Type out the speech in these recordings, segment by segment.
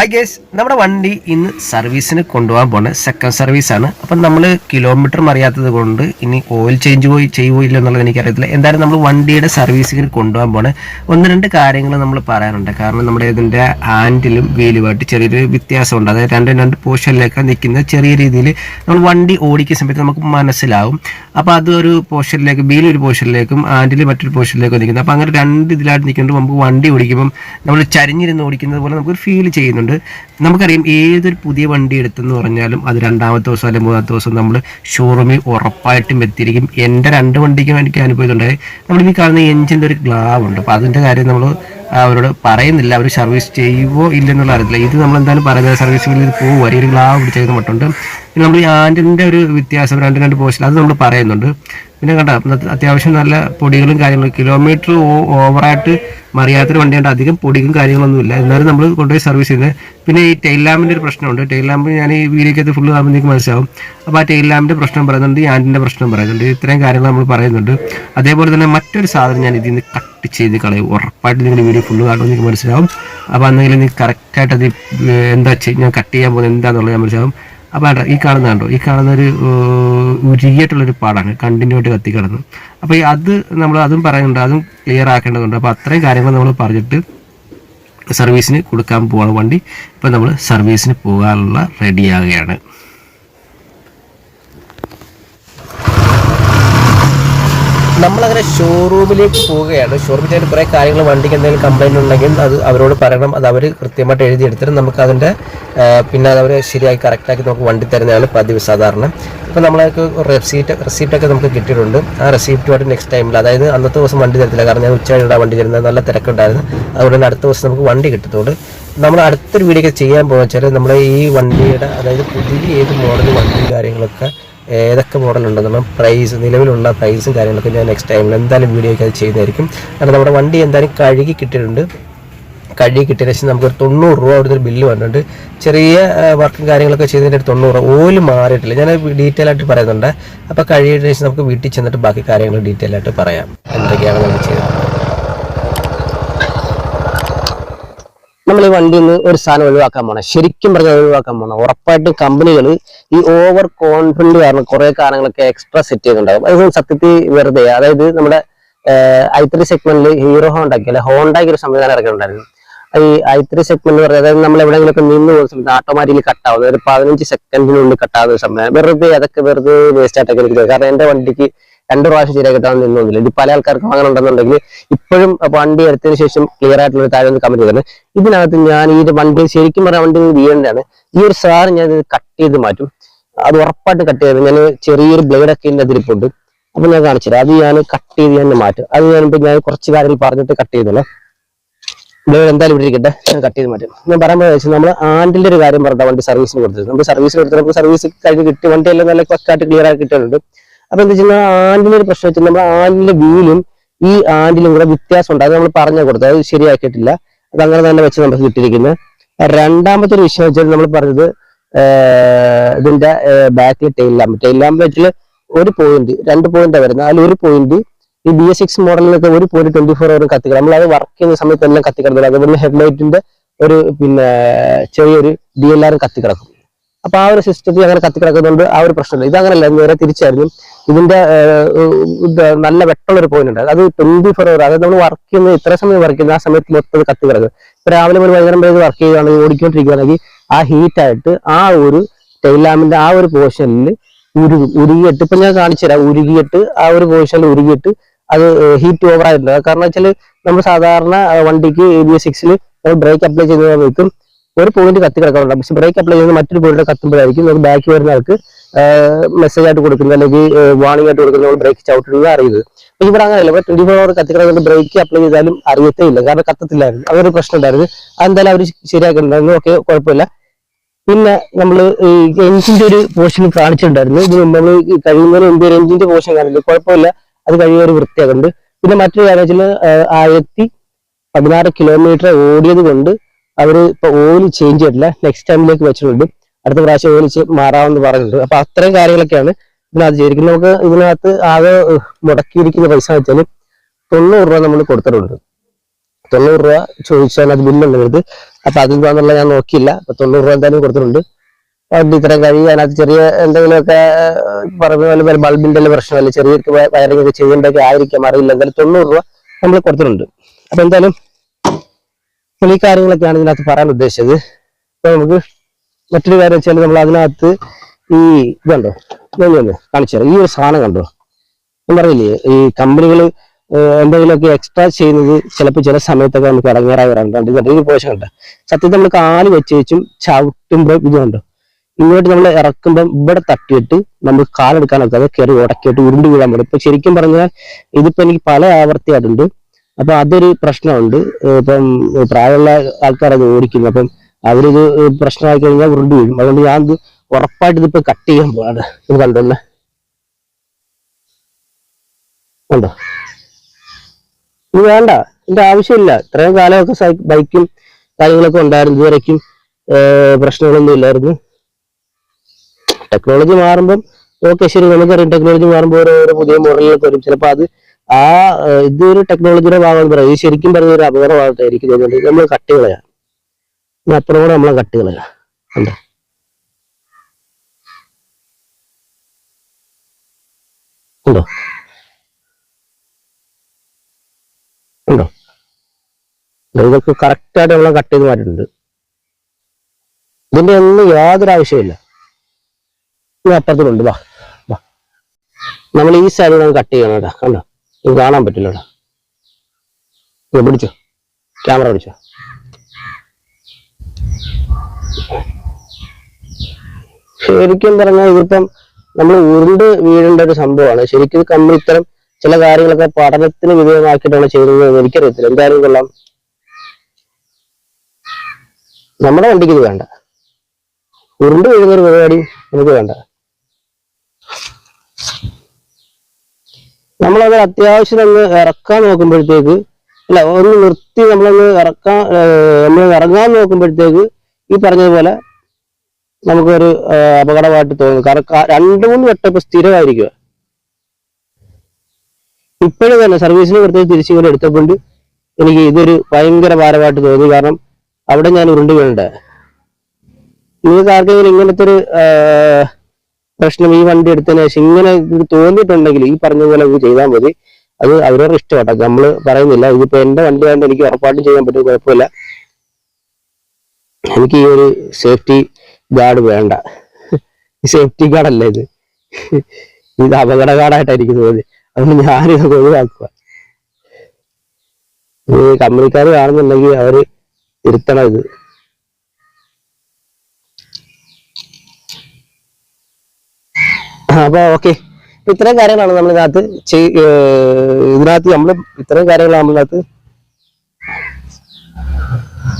Hi guys നമ്മുടെ വണ്ടി ഇന്ന് സർവീസിന് കൊണ്ടുപോകാൻ പോണ സെക്കൻഡ് സർവീസ് ആണ്. അപ്പം നമ്മൾ കിലോമീറ്റർ അറിയാത്തത് കൊണ്ട് ഇനി ഓയിൽ ചേഞ്ച് പോയി ചെയ്യുമോ ഇല്ല എന്നുള്ളത് എനിക്കറിയത്തില്ല. എന്തായാലും നമ്മൾ വണ്ടിയുടെ സർവീസിങ്ങിന് കൊണ്ടുപോകാൻ പോണ. ഒന്ന് രണ്ട് കാര്യങ്ങൾ നമ്മൾ പറയാനുണ്ട് കാരണം നമ്മുടെ ഇതിന്റെ ഹാൻഡിലും വീലുമായിട്ട് ചെറിയൊരു വ്യത്യാസമുണ്ട്. അതായത് രണ്ടും രണ്ട് പോർഷനിലേക്ക് നിൽക്കുന്ന ചെറിയ രീതിയിൽ നമ്മൾ വണ്ടി ഓടിക്കുന്ന സമയത്ത് നമുക്ക് മനസ്സിലാവും. അപ്പോൾ അത് ഒരു പോർഷനിലേക്ക് വീൽ ഒരു പോർഷനിലേക്കും ഹാൻഡിൽ മറ്റൊരു പോർഷനിലേക്കും നിൽക്കുന്നത് അപ്പോൾ അങ്ങനെ രണ്ട് ഇതിലായിട്ട് നിൽക്കുമ്പോൾ നമുക്ക് വണ്ടി ഓടിക്കുമ്പം നമ്മൾ ചരിഞ്ഞിരുന്ന് ഓടിക്കുന്നത് പോലെ നമുക്കൊരു ഫീൽ ചെയ്യുന്നുണ്ട്. നമുക്കറിയാം ഏതൊരു പുതിയ വണ്ടി എടുത്തെന്ന് പറഞ്ഞാലും അത് രണ്ടാമത്തെ ദിവസം അല്ലെങ്കിൽ മൂന്നാമത്തെ ദിവസം നമ്മൾ ഷോറൂമിൽ ഉറപ്പായിട്ടും എത്തിയിരിക്കും. എന്റെ രണ്ട് വണ്ടിക്കും എനിക്ക് അനുഭവിച്ചിട്ടുണ്ടായി നമ്മൾ ഈ കാണുന്ന എഞ്ചിന്റെ ഒരു ഗ്ലാവ് ഉണ്ട്. അപ്പോൾ അതിന്റെ കാര്യം നമ്മൾ അവരോട് പറയുന്നില്ല. അവർ സർവീസ് ചെയ്യുമോ ഇല്ലെന്നുള്ള അറിയത്തില്ല. ഇത് നമ്മൾ എന്തായാലും പറയുന്നത് സർവീസിൽ ഇത് പോകും ഒരു ഗ്ലാവ് പിടിച്ചത് മട്ടുണ്ട്. നമ്മൾ ഈ ആന്റിന്റെ ഒരു വ്യത്യാസം രണ്ട് രണ്ട് പോർഷൻ അത് നമ്മൾ പറയുന്നുണ്ട്. പിന്നെ കണ്ട അത്യാവശ്യം നല്ല പൊടികളും കാര്യങ്ങളും. കിലോമീറ്റർ ഓവറായിട്ട് മറിയാത്തൊരു വണ്ടിയുണ്ട്. അധികം പൊടിയും കാര്യങ്ങളൊന്നുമില്ല. എന്നാലും നമ്മൾ കൊണ്ടുപോയി സർവീസ് ചെയ്യുന്നത് പിന്നെ ഈ ടെയിൽ ലാമ്പിന്റെ ഒരു പ്രശ്നമുണ്ട്. ടെയിൽ ലാമ്പ് ഞാൻ ഈ വീഡിയോക്കകത്ത് ഫുള്ള് നിങ്ങൾക്ക് മനസ്സിലാവും. അപ്പോൾ ആ ടെയിൽ ലാമ്പിന്റെ പ്രശ്നം പറയുന്നുണ്ട് ആന്റിന്റെ പ്രശ്നം പറയുന്നുണ്ട്. ഇത്രയും കാര്യങ്ങൾ നമ്മൾ പറയുന്നുണ്ട്. അതേപോലെ തന്നെ മറ്റൊരു സാധനം ഞാൻ ഇതിൽ നിന്ന് കട്ട് ചെയ്ത് കളയും. ഉറപ്പായിട്ട് നിങ്ങൾ വീഡിയോ ഫുള്ള് കാണുമ്പോൾ നിങ്ങൾക്ക് മനസ്സിലാവും. അപ്പോൾ അന്നെങ്കിലും നിങ്ങൾക്ക് കറക്റ്റായിട്ട് അത് എന്താ ഞാൻ കട്ട് ചെയ്യാൻ പോകുന്നത് എന്താണെന്നുള്ളത് ഞാൻ മനസ്സിലാവും. അപ്പോൾ വേണ്ട ഈ കാണുന്ന കണ്ടോ ഈ കാണുന്ന ഒരു ഉരുകിയിട്ടുള്ളൊരു പാടാണ് കണ്ടിന്യൂ ആയിട്ട് കത്തി കിടന്നു. അപ്പോൾ ഈ അത് നമ്മൾ അതും പറയുന്നുണ്ട് അതും ക്ലിയർ ആക്കേണ്ടതുണ്ട്. അപ്പോൾ അത്രയും കാര്യങ്ങൾ നമ്മൾ പറഞ്ഞിട്ട് സർവീസിന് കൊടുക്കാൻ പോവാണ് വണ്ടി. ഇപ്പം നമ്മൾ സർവീസിന് പോകാനുള്ള റെഡിയാകുകയാണ് നമ്മളങ്ങനെ ഷോറൂമിലേക്ക് പോവുകയാണ്. ഷോറൂമിൽ കുറേ കാര്യങ്ങൾ വണ്ടിക്ക് എന്തെങ്കിലും കംപ്ലൈന്റ് ഉണ്ടെങ്കിൽ അത് അവരോട് പറയണം. അത് അവർ കൃത്യമായിട്ട് എഴുതിയെടുത്തിട്ട് നമുക്ക് അതിന്റെ പിന്നെ അവർ ശരിയാക്കി കറക്റ്റാക്കി നമുക്ക് വണ്ടി തരുന്നതാണ് പതിവ് സാധാരണ. അപ്പോൾ നമ്മളൊക്കെ റെസീപ്റ്റ് റെസീപ്റ്റൊക്കെ നമുക്ക് കിട്ടിയിട്ടുണ്ട്. ആ റെസീപ്റ്റുമായിട്ട് നെക്സ്റ്റ് ടൈമിൽ അതായത് അന്നത്തെ ദിവസം വണ്ടി തരത്തില്ല. കാരണം ഞാൻ ഉച്ചയായിട്ട് വണ്ടി തരുന്നത് നല്ല തിരക്കുണ്ടായിരുന്നു. അതുകൊണ്ട് അടുത്ത ദിവസം നമുക്ക് വണ്ടി കിട്ടത്തുള്ളൂ. നമ്മൾ അടുത്തൊരു വീഡിയോ ഒക്കെ ചെയ്യാൻ പോകുക വെച്ചാൽ നമ്മൾ ഈ വണ്ടിയുടെ അതായത് പുതിയ ഏത് മോഡൽ വണ്ടി കാര്യങ്ങളൊക്കെ ഏതൊക്കെ മോഡൽ ഉണ്ടെന്നുള്ള പ്രൈസ് നിലവിലുള്ള പ്രൈസും കാര്യങ്ങളൊക്കെ ഞാൻ നെക്സ്റ്റ് ടൈമിൽ എന്തായാലും വീഡിയോയ്ക്ക് അത് ചെയ്യുന്നതായിരിക്കും കാരണം നമ്മുടെ വണ്ടി എന്തായാലും കഴുകി കിട്ടിയിട്ടുണ്ട്. കഴുകി കിട്ടിയതിന് ശേഷം നമുക്കൊരു തൊണ്ണൂറ് രൂപ അവിടുത്തെ ഒരു ബില്ല് വന്നിട്ടുണ്ട്. ചെറിയ വർക്കും കാര്യങ്ങളൊക്കെ ചെയ്തതിന്റെ ഒരു തൊണ്ണൂറ് രൂപ. ഓൽ മാറിയിട്ടില്ല. ഞാൻ ഡീറ്റെയിൽ ആയിട്ട് പറയുന്നുണ്ട്. അപ്പോൾ കഴിയുന്നതിന് ശേഷം നമുക്ക് വീട്ടിൽ ചെന്നിട്ട് ബാക്കി കാര്യങ്ങൾ ഡീറ്റെയിൽ ആയിട്ട് പറയാം. എന്തൊക്കെയാണ് നമ്മൾ ചെയ്തത്? നമ്മൾ ഈ വണ്ടിയിൽ നിന്ന് ഒരു സാധനം ഒഴിവാക്കാൻ പോണം. ശരിക്കും പറഞ്ഞാൽ ഒഴിവാക്കാൻ പോണം. ഉറപ്പായിട്ടും കമ്പനികൾ ഈ ഓവർ കോൺഫിഡന്റ് കാരണം കുറെ കാരണങ്ങളൊക്കെ എക്സ്ട്രാ സെറ്റ് ചെയ്യുന്നുണ്ടാകും അത് സത്യത്തിൽ വെറുതെ. അതായത് നമ്മുടെ ഐ ത്രീ സെഗ്മെന്റിൽ ഹീറോ ഹോണ്ടാക്കി അല്ലെ ഹോണ്ടാക്കി ഒരു സംവിധാനം ഇറക്കിയിട്ടുണ്ടായിരുന്നു. ഈ ഐ ത്രീ സെഗ്മെന്റ് പറയുന്നത് അതായത് നമ്മൾ എവിടെയെങ്കിലൊക്കെ നിന്ന് പോകുന്ന സമയത്ത് ഓട്ടോമാറ്റിക്കലി കട്ടാവുന്നത് ഒരു പതിനഞ്ച് സെക്കൻഡിനുള്ളിൽ കട്ടാവുന്ന ഒരു സംവിധാനം. വെറുതെ അതൊക്കെ വെറുതെ വേസ്റ്റ് ആയിട്ടൊക്കെ കാരണം എന്റെ വണ്ടിക്ക് രണ്ട് പ്രാവശ്യം ശരിയായി കിട്ടാൻ നിന്നൊന്നുമില്ല ഇത് പല ആൾക്കാർക്കും അങ്ങനെ ഉണ്ടെന്നുണ്ടെങ്കിൽ ഇപ്പോഴും വണ്ടി എടുത്തതിന് ശേഷം ക്ലിയർ ആയിട്ടുള്ള ഒരു ഒന്ന് കമന്റ് ചെയ്തത് ഇതിനകത്ത് ഞാൻ ഈ ഒരു വണ്ടി ശരിക്കും പറയാൻ വണ്ടി വീഴേണ്ടതാണ്. ഈ ഒരു സാർ ഞാൻ ഇത് കട്ട് ചെയ്ത് മാറ്റും. അത് ഉറപ്പായിട്ട് കട്ട് ചെയ്ത് ഞാൻ ചെറിയൊരു ബ്ലേഡ് ഒക്കെ ഇതിന്റെ അതിരിപ്പുണ്ട് അപ്പൊ ഞാൻ കാണിച്ചുതരാം അത് ഞാൻ കട്ട് ചെയ്ത് തന്നെ മാറ്റും. അത് ഞാനിപ്പോ ഞാൻ കുറച്ച് കാര്യങ്ങൾ പറഞ്ഞിട്ട് കട്ട് ചെയ്തല്ലോ ബ്ലേഡ് എന്തായാലും ഇവിടെ ഇരിക്കട്ടെ. ഞാൻ കട്ട് ചെയ്ത് മാറ്റും. ഞാൻ പറയുമ്പോൾ വെച്ചാൽ നമ്മൾ ആൻഡിന്റെ ഒരു കാര്യം പറഞ്ഞ വണ്ടി സർവീസിന് കൊടുത്തത് നമ്മൾ സർവീസിന് കൊടുത്തത് നമുക്ക് സർവീസ് കഴിഞ്ഞ് കിട്ടി വണ്ടി എല്ലാം നല്ല പക്കായിട്ട് ക്ലിയർ ആയി കിട്ടുന്നുണ്ട് അപ്പൊ എന്താ വെച്ചാൽ ആൻഡിന്റെ ഒരു പ്രശ്നം വെച്ചാൽ നമ്മുടെ ആൻഡിന്റെ വീലും ഈ ആൻഡിലും കൂടെ വ്യത്യാസം ഉണ്ട്. അത് നമ്മൾ പറഞ്ഞു കൊടുത്തത്. അത് ശരിയാക്കിയിട്ടില്ല. അത് അങ്ങനെ തന്നെ വെച്ച് നമുക്ക് കിട്ടിയിരിക്കുന്നത് രണ്ടാമത്തെ ഒരു വിഷയം വെച്ചാൽ നമ്മൾ പറഞ്ഞത് ഇതിന്റെ ബാക്കിൽ ടെയിൽ ലാമ്പ് ടെയിൽ ലാമ്പ് വെച്ചാൽ ഒരു പോയിന്റ് രണ്ട് പോയിന്റ് വരുന്നത്. അതിൽ ഒരു പോയിന്റ് ഈ ബി എസ് സിക്സ് മോഡലിലൊക്കെ ഒരു പോയിന്റ് ട്വന്റി ഫോർ അവർ കത്തിക്കണം. നമ്മൾ അത് വർക്ക് ചെയ്യുന്ന സമയത്ത് എല്ലാം കത്തിക്കിടന്നില്ല. അതുപോലെ ഹെഡ്ലൈറ്റിന്റെ ഒരു പിന്നെ ചെറിയൊരു ഡി എൽ ആർ കത്തിക്കിടക്കും. അപ്പൊ ആ ഒരു സിസ്റ്റത്തിൽ അങ്ങനെ കത്തിക്കിടക്കുന്നുണ്ട് ആ ഒരു പ്രശ്നമില്ല ഇത് അങ്ങനെയല്ല നേരെ തിരിച്ചായിരുന്നു. ഇതിന്റെ നല്ല വെട്ടമുള്ള ഒരു പോയിന്റ് ഉണ്ട്. അത് ട്വന്റി ഫോർ അവർ അതായത് നമ്മൾ വർക്ക് ചെയ്യുന്നത് ഇത്ര സമയം വർക്ക് ചെയ്യുന്ന ആ സമയത്ത് മൊത്തം കത്തി കിടക്കും. ഇപ്പൊ രാവിലെ മുതൽ വൈകുന്നേരം വരെ വർക്ക് ചെയ്യുകയാണെങ്കിൽ ഓടിക്കൊണ്ടിരിക്കുകയാണെങ്കിൽ ആ ഹീറ്റ് ആയിട്ട് ആ ഒരു ടൈലാമിന്റെ ആ ഒരു പോർഷനിൽ ഉരുകും ഉരുകിയിട്ട് ഇപ്പൊ ഞാൻ കാണിച്ചു തരാം. ഉരുകിയിട്ട് ആ ഒരു പോർഷനിൽ ഉരുകിയിട്ട് അത് ഹീറ്റ് ഓവർ ആയിട്ടുണ്ട്. കാരണം വെച്ചാൽ നമ്മൾ സാധാരണ വണ്ടിക്ക് ബി എസ് സിക്സിൽ ബ്രേക്ക് അപ്ലൈ ചെയ്യുന്ന സമയത്തും ഒരു പോയിന്റ് കത്തി കിടക്കാറുണ്ട്. പക്ഷെ ബ്രേക്ക് അപ്ലൈ ചെയ്യുന്ന മറ്റൊരു പോയിന്റ് കത്തുമ്പോഴായിരിക്കും. നമുക്ക് ബാക്ക് വരുന്ന ആൾക്ക് മെസ്സേജ് ആയിട്ട് കൊടുക്കുന്നത് അല്ലെങ്കിൽ വാണിംഗ് ആയിട്ട് കൊടുക്കുന്നത് നമ്മൾ ബ്രേക്ക് ചവിട്ടുന്നത് അറിയുന്നത്. അപ്പൊ ഇവിടെ അങ്ങനെയല്ല ട്വന്റി ഫോർ അവർ കത്തിക്കണമെന്ന് ബ്രേക്ക് അപ്ലൈ ചെയ്താലും അറിയത്തേ ഇല്ല കാരണം കത്തത്തില്ലായിരുന്നു. അതൊരു പ്രശ്നം ഉണ്ടായിരുന്നു. അതെന്തായാലും അവർ ശരിയാക്കിയിട്ടുണ്ടായിരുന്നു ഓക്കെ കുഴപ്പമില്ല. പിന്നെ നമ്മൾ എഞ്ചിന്റെ ഒരു പോർഷൻ കാണിച്ചിട്ടുണ്ടായിരുന്നു. ഇത് നമ്മൾ കഴിയുന്നതിന് മുമ്പ് ഒരു എഞ്ചിന്റെ പോർഷൻ കാണില്ല കുഴപ്പമില്ല. അത് കഴിയുന്ന ഒരു വൃത്തിയാകുന്നുണ്ട് പിന്നെ മറ്റൊരു കാര്യം വെച്ചാൽ ആയിരത്തി പതിനാറ് കിലോമീറ്റർ ഓടിയത് കൊണ്ട് അവർ ഇപ്പൊ ഓയിൽ ചേഞ്ച് ചെയ്തിട്ടില്ല. നെക്സ്റ്റ് ടൈമിലേക്ക് വെച്ചിട്ടുണ്ട്. അടുത്ത പ്രാവശ്യം ഓയിൽ മാറാമെന്ന് പറഞ്ഞിട്ടുണ്ട്. അപ്പൊ അത്രയും കാര്യങ്ങളൊക്കെയാണ് ഇതിനകത്ത് ചെയ്തിരിക്കുന്നത്. നമുക്ക് ഇതിനകത്ത് ആകെ മുടക്കിയിരിക്കുന്ന പൈസ വെച്ചാൽ തൊണ്ണൂറ് രൂപ നമ്മൾ കൊടുത്തിട്ടുണ്ട്. തൊണ്ണൂറ് രൂപ ചോദിച്ചാൽ അത് ബില്ലുണ്ട് എടുത്ത് അപ്പൊ അതിൽ നിന്നുള്ള ഞാൻ നോക്കിയില്ല. അപ്പൊ തൊണ്ണൂറ് രൂപ എന്തായാലും കൊടുത്തിട്ടുണ്ട്. വണ്ടി ഇത്രയും കഴിയും അതിനകത്ത് ചെറിയ എന്തെങ്കിലുമൊക്കെ പറഞ്ഞ പോലെ ബൾബിന്റെ പ്രശ്നമല്ല ചെറിയ വയറിംഗ് ഒക്കെ ചെയ്യേണ്ടതൊക്കെ ആയിരിക്കാം. അറിയില്ല. എന്തായാലും തൊണ്ണൂറ് രൂപ നമ്മൾ കൊടുത്തിട്ടുണ്ട്. അപ്പൊ എന്തായാലും ഈ കാര്യങ്ങളൊക്കെയാണ് ഇതിനകത്ത് പറയാൻ ഉദ്ദേശിച്ചത്. അപ്പൊ നമുക്ക് മറ്റൊരു കാര്യം വെച്ചാൽ നമ്മൾ അതിനകത്ത് ഈ ഇതുണ്ടോ? ഞാൻ ഒന്ന് കാണിച്ചു തരാം. ഈ ഒരു സാധനം കണ്ടോ? ഞാൻ പറയില്ലേ ഈ കമ്പനികൾ എന്തെങ്കിലുമൊക്കെ എക്സ്ട്രാ ചെയ്യുന്നത് ചിലപ്പോൾ ചില സമയത്തൊക്കെ നമുക്ക് ഇറങ്ങേറായി വരാറുണ്ട് ഇത് ഈ പോഷൻ കണ്ട? സത്യത്തിൽ നമ്മൾ കാൽ വെച്ച് വെച്ചും ചവിട്ടുമ്പോൾ ഇതുണ്ട് ഇങ്ങോട്ട് നമ്മൾ ഇറക്കുമ്പോൾ ഇവിടെ തട്ടിയിട്ട് നമ്മൾ കാലെടുക്കാനൊക്കെ അത് കയറി ഉടക്കിയിട്ട് ഉരുണ്ട് വീഴാൻ പറ്റും ഇപ്പൊ ശരിക്കും പറഞ്ഞാൽ ഇതിപ്പോ എനിക്ക് പല ആവർത്തിയായിട്ടുണ്ട്. അപ്പൊ അതൊരു പ്രശ്നമുണ്ട്. ഇപ്പം പ്രായമുള്ള ആൾക്കാർ അത് ഓടിക്കുന്നു. അപ്പം അവരിത് പ്രശ്നമായി കഴിഞ്ഞാൽ ഉരുണ്ട് വീഴും. അതുകൊണ്ട് ഞാൻ ഇത് ഉറപ്പായിട്ട് ഇതിപ്പോ കട്ട് ചെയ്യാൻ പോവാണ്. ഇത് കണ്ടോന്നെ ഉണ്ടോ? ഇത് വേണ്ട. ഇതിന്റെ ആവശ്യമില്ല. ഇത്രയും കാലമൊക്കെ ബൈക്കും കാര്യങ്ങളൊക്കെ ഉണ്ടായിരുന്നു. ഇതുവരേക്കും പ്രശ്നങ്ങളൊന്നും ഇല്ലായിരുന്നു. ടെക്നോളജി മാറുമ്പം ഓക്കെ ശരി നമുക്കറിയാം ടെക്നോളജി മാറുമ്പോൾ ഓരോ പുതിയ മോഡലുകളൊക്കെ വരും. ചിലപ്പോൾ അത് ആ ഇതൊരു ടെക്നോളജിയുടെ ഭാഗമാണ്. പറയാം ഇത് ശരിക്കും പറഞ്ഞ ഒരു അപകടമായിട്ട് എനിക്ക് നമ്മൾ കട്ട് കളയാം അപ്പുറം നമ്മളെ കട്ട് കളയാം കണ്ടോ? ഉണ്ടോ ഉണ്ടോ ഇതൊക്കെ കറക്റ്റായിട്ട് നമ്മളെ കട്ട് ചെയ്ത് മാറ്റിയിട്ടുണ്ട്. ഇതിന്റെ ഒന്നും യാതൊരു ആവശ്യമില്ല ഇനി അപ്പുറത്തുണ്ട് വാ വാ. നമ്മൾ ഈ സൈഡിൽ കട്ട് ചെയ്യണം കേട്ടോ. കണ്ടോ? ഇത് കാണാൻ പറ്റില്ല കേട്ടോ. പിടിച്ചോ? ക്യാമറ പിടിച്ചോ? ശരിക്കും പറഞ്ഞാൽ ഇതിപ്പം നമ്മൾ ഉരുണ്ട് വീഴേണ്ട ഒരു സംഭവമാണ്. ശരിക്കും നമ്മൾ ഇത്തരം ചില കാര്യങ്ങളൊക്കെ പഠനത്തിന് വിധേയമാക്കിയിട്ടാണ് ചെയ്യുന്നത് എന്ന് എനിക്കറിയത്തില്ല. എന്തായാലും കൊള്ളാം. നമ്മുടെ വണ്ടിക്ക് ഇത് വേണ്ട. ഉരുണ്ട് വീഴുന്ന ഒരു പരിപാടി നമുക്ക് വേണ്ട. നമ്മളത് അത്യാവശ്യം അങ്ങ് ഇറക്കാൻ നോക്കുമ്പോഴത്തേക്ക് അല്ല ഒന്ന് നിർത്തി നമ്മളൊന്ന് ഇറക്കാൻ നമ്മൾ ഇറങ്ങാൻ നോക്കുമ്പോഴത്തേക്ക് ഈ പറഞ്ഞതുപോലെ നമുക്കൊരു അപകടമായിട്ട് തോന്നും കാരണം രണ്ടു മൂന്ന് വട്ടം ഇപ്പൊ സ്ഥിരമായിരിക്കുക ഇപ്പോഴും തന്നെ സർവീസിന് പ്രത്യേകിച്ച് തിരിച്ചു കൂടെ എടുത്തപ്പോൾ എനിക്ക് ഇതൊരു ഭയങ്കര ഭാരമായിട്ട് തോന്നി. കാരണം അവിടെ ഞാൻ ഉരുണ്ട് വീഴണ്ട നിങ്ങൾക്ക് ആർക്കെങ്കിലും ഇങ്ങനത്തെ ഒരു പ്രശ്നം ഈ വണ്ടി എടുത്തതിന് ശേഷം ഇങ്ങനെ തോന്നിയിട്ടുണ്ടെങ്കിൽ ഈ പറഞ്ഞ പോലെ ചെയ്താൽ മതി. അത് അവരവരുടെ ഇഷ്ടമാട്ടോ. നമ്മൾ പറയുന്നില്ല. ഇതിപ്പോ എന്റെ വണ്ടി ആയതുകൊണ്ട് എനിക്ക് ഉറപ്പായിട്ടും ചെയ്യാൻ പറ്റും കുഴപ്പമില്ല. എനിക്ക് ഈ ഒരു സേഫ്റ്റി ഗാർഡ് വേണ്ട. സേഫ്റ്റി ഗാർഡല്ലേ ഇത്? ഇത് അപകട ഗാർഡായിട്ടാണ് എനിക്ക് തോന്നി അതുകൊണ്ട് ഞാനിതൊക്കെ ഒഴിവാക്കുക. ഈ കമ്പനിക്കാർ കാണുന്നുണ്ടെങ്കിൽ അവർ തിരുത്തണം ഇത്. അപ്പൊ ഓക്കെ ഇത്രയും കാര്യങ്ങളാണ് നമ്മളിതിനകത്ത് ഇതിനകത്ത് നമ്മൾ ഇത്രയും കാര്യങ്ങളാണ് നമ്മളിനകത്ത്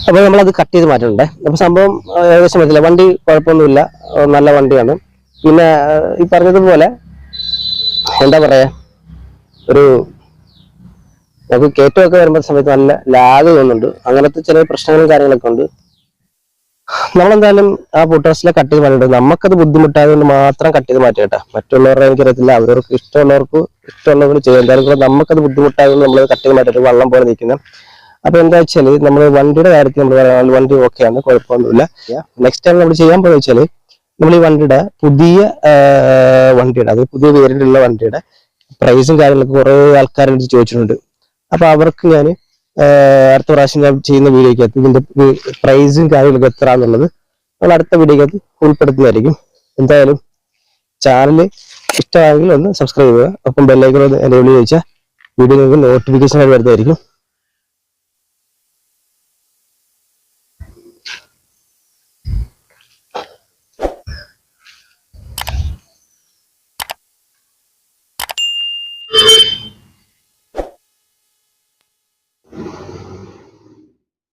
അപ്പൊ നമ്മളത് കട്ട് ചെയ്ത് മാറ്റണ്ടേ. അപ്പോൾ സംഭവം ഏകദേശം മനസ്സിലായി. വണ്ടി കുഴപ്പമൊന്നുമില്ല. നല്ല വണ്ടിയാണ്. പിന്നെ ഈ പറഞ്ഞതുപോലെ എന്താ പറയാ? ഒരു നമുക്ക് കയറ്റമൊക്കെ വരുമ്പോൾ സമയത്ത് നല്ല ലാഗ് തോന്നുന്നുണ്ട്. അങ്ങനത്തെ ചില പ്രശ്നങ്ങളും കാര്യങ്ങളൊക്കെ ഉണ്ട്. നമ്മളെന്തായാലും ആ പുട്ടേഴ്സിലെ കട്ട് ചെയ്ത് മാറ്റിയിട്ട് നമുക്കത് ബുദ്ധിമുട്ടായതുകൊണ്ട് മാത്രം കട്ട് ചെയ്ത് മാറ്റി കേട്ടോ. മറ്റുള്ളവരുടെ എനിക്കറിയത്തില്ല. അവരവർക്ക് ഇഷ്ടമുള്ളവർക്ക് ഇഷ്ടമുള്ളവർ ചെയ്യും. എന്തായാലും കൂടെ നമുക്കത് ബുദ്ധിമുട്ടായതുകൊണ്ട് നമ്മളത് കട്ട് ചെയ്ത് മാറ്റിയിട്ട് വള്ളം പോലെ നിൽക്കുന്നത് അപ്പൊ എന്താ വെച്ചാൽ നമ്മൾ വണ്ടിയുടെ കാര്യത്തിൽ നമ്മൾ പറയാനുള്ള വണ്ടി ആണ് കുഴപ്പമൊന്നുമില്ല. നെക്സ്റ്റ് ടൈം നമ്മൾ ചെയ്യാൻ പോകുന്ന വെച്ചാൽ നമ്മൾ ഈ വണ്ടിയുടെ പുതിയ വണ്ടിയുടെ അത് പുതിയ വേരിയന്റുള്ള വണ്ടിയുടെ പ്രൈസും കാര്യങ്ങളൊക്കെ കുറെ ആൾക്കാരെ ചോദിച്ചിട്ടുണ്ട്. അപ്പൊ അവർക്ക് ഞാൻ അടുത്ത പ്രാവശ്യം ഞാൻ ചെയ്യുന്ന വീഡിയോക്കകത്ത് ഇതിന്റെ പ്രൈസും കാര്യങ്ങളൊക്കെ എത്ര എന്നുള്ളത് നമ്മൾ അടുത്ത വീഡിയോക്കകത്ത് ഉൾപ്പെടുത്തുന്നതായിരിക്കും. എന്തായാലും ചാനൽ ഇഷ്ടമായെങ്കിൽ ഒന്ന് സബ്സ്ക്രൈബ് ചെയ്യുക ഒപ്പം ബെല്ലൈക്കൺ ഒന്ന് എനേബിൾ ചോദിച്ചാൽ വീഡിയോ നിങ്ങൾക്ക് നോട്ടിഫിക്കേഷൻ ആയിട്ട് വരുന്നതായിരിക്കും.